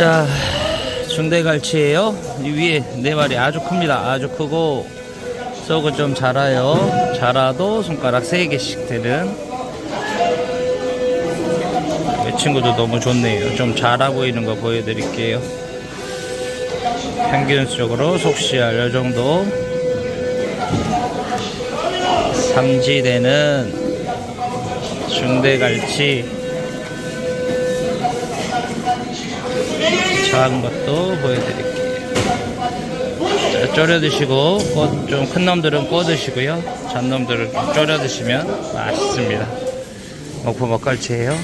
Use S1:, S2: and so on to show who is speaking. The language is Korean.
S1: 자, 중대갈치예요. 이 위에 네 마리 아주 큽니다. 아주 크고 속은 좀 자라요. 자라도 손가락 세 개씩 되는. 이 친구도 너무 좋네요. 좀 자라 보이는 거 보여드릴게요. 평균적으로 속시알 요 정도. 삼지대는 중대갈치. 작은 것도 보여드릴게요. 자, 졸여 드시고 좀 큰 놈들은 구워 드시고요. 잔 놈들은 좀 졸여 드시면 맛있습니다. 목포 먹갈치예요.